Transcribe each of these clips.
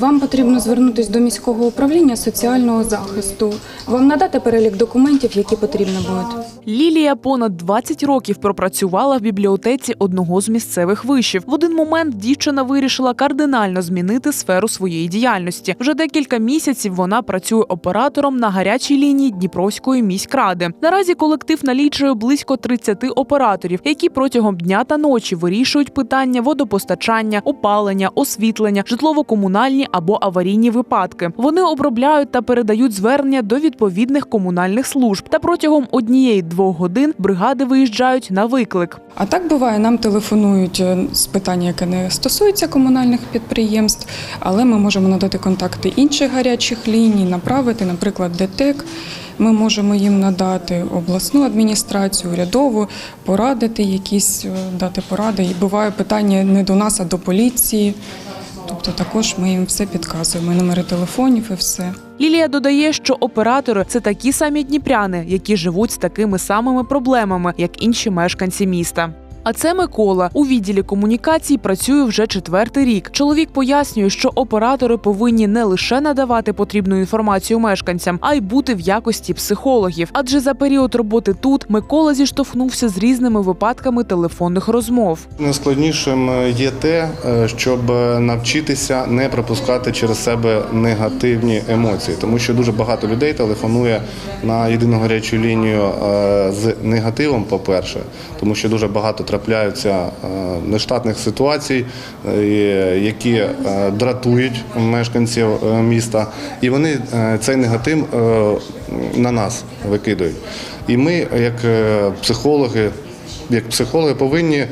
Вам потрібно звернутися до міського управління соціального захисту. Вам надати перелік документів, які потрібно будуть. Лілія понад 20 років пропрацювала в бібліотеці одного з місцевих вишів. В один момент дівчина вирішила кардинально змінити сферу своєї діяльності. Вже декілька місяців вона працює оператором на гарячій лінії Дніпровської міськради. Наразі колектив налічує близько 30 операторів, які протягом дня та ночі вирішують питання водопостачання, опалення, освітлення, житлово-комунальні або аварійні випадки. Вони обробляють та передають звернення до відповідних комунальних служб. Та протягом однієї-двох годин бригади виїжджають на виклик. А так буває, нам телефонують е, з питання, яке не стосується комунальних підприємств, але ми можемо надати контакти інших гарячих ліній, направити, наприклад, ДТЕК. Ми можемо їм надати обласну адміністрацію, урядову, порадити якісь е, дати поради. І буває питання не до нас, а до поліції. Тобто також ми їм все підказуємо, номери телефонів і все. Лілія додає, що оператори це такі самі дніпряни, які живуть з такими самими проблемами, як інші мешканці міста. А це Микола у відділі комунікацій працює вже четвертий рік. Чоловік пояснює, що оператори повинні не лише надавати потрібну інформацію мешканцям, а й бути в якості психологів. Адже за період роботи тут Микола зіштовхнувся з різними випадками телефонних розмов. Найскладнішим є те, е, щоб навчитися не пропускати через себе негативні емоції, тому що дуже багато людей телефонує на єдину гарячу лінію е, з негативом. По-перше, тому що дуже багато трапляються е, нештатних ситуацій, е, які е, дратують мешканців міста, і вони цей негатив на нас викидають. І ми, як психологи, як психологи, повинні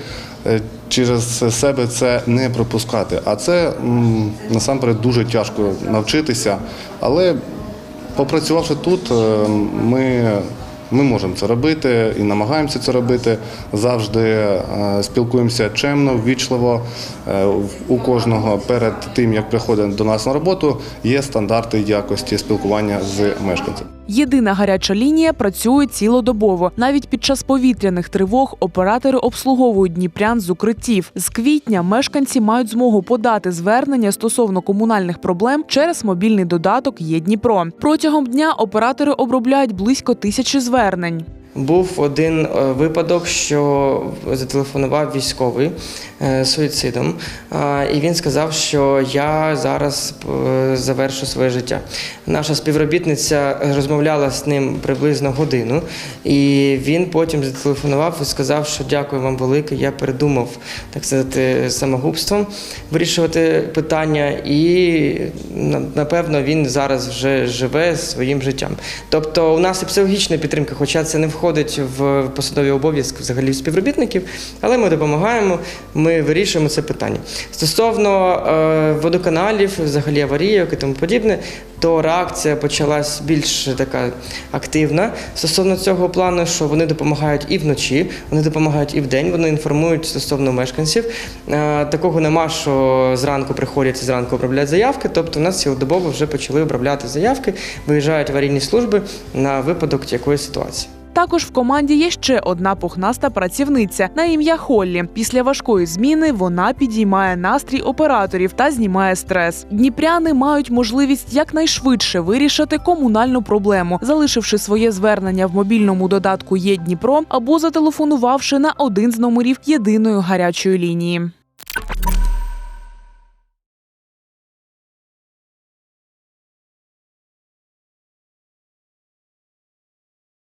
через себе це не пропускати. А це насамперед дуже тяжко навчитися. Але попрацювавши тут, ми, ми можемо це робити і намагаємося це робити. Завжди е, спілкуємося чемно, ввічливо. Е, У кожного перед тим, як приходить до нас на роботу, є стандарти якості спілкування з мешканцем. Єдина гаряча лінія працює цілодобово. Навіть під час повітряних тривог оператори обслуговують дніпрян з укриттів. З квітня мешканці мають змогу подати звернення стосовно комунальних проблем через мобільний додаток «Є Дніпро». Протягом дня оператори обробляють близько тисячі звернень. Був один е, випадок, що зателефонував військовий е, суїцидом, і він сказав, що я зараз е, завершу своє життя. Наша співробітниця розмовляла з ним приблизно годину, і він потім зателефонував і сказав, що дякую вам велике. Я передумав так сказати самогубством вирішувати питання, і напевно він зараз вже живе своїм життям. Тобто, у нас і психологічна підтримка, хоча це не входить в посадові обов'язки взагалі співробітників, але ми допомагаємо, ми вирішуємо це питання. Стосовно е, водоканалів, взагалі аварійок і тому подібне, то реакція почалась більш така активна стосовно цього плану, що вони допомагають і вночі, вони допомагають і вдень, вони інформують стосовно мешканців. Е, Такого нема, що зранку приходять зранку обробляють заявки. Тобто, у нас цілодобово вже почали обробляти заявки, виїжджають аварійні служби на випадок якоїсь ситуації. Також в команді є ще одна пухнаста працівниця на ім'я Холлі. Після важкої зміни вона підіймає настрій операторів та знімає стрес. Дніпряни мають можливість якнайшвидше вирішити комунальну проблему, залишивши своє звернення в мобільному додатку «Є Дніпро» або зателефонувавши на один з номерів єдиної гарячої лінії.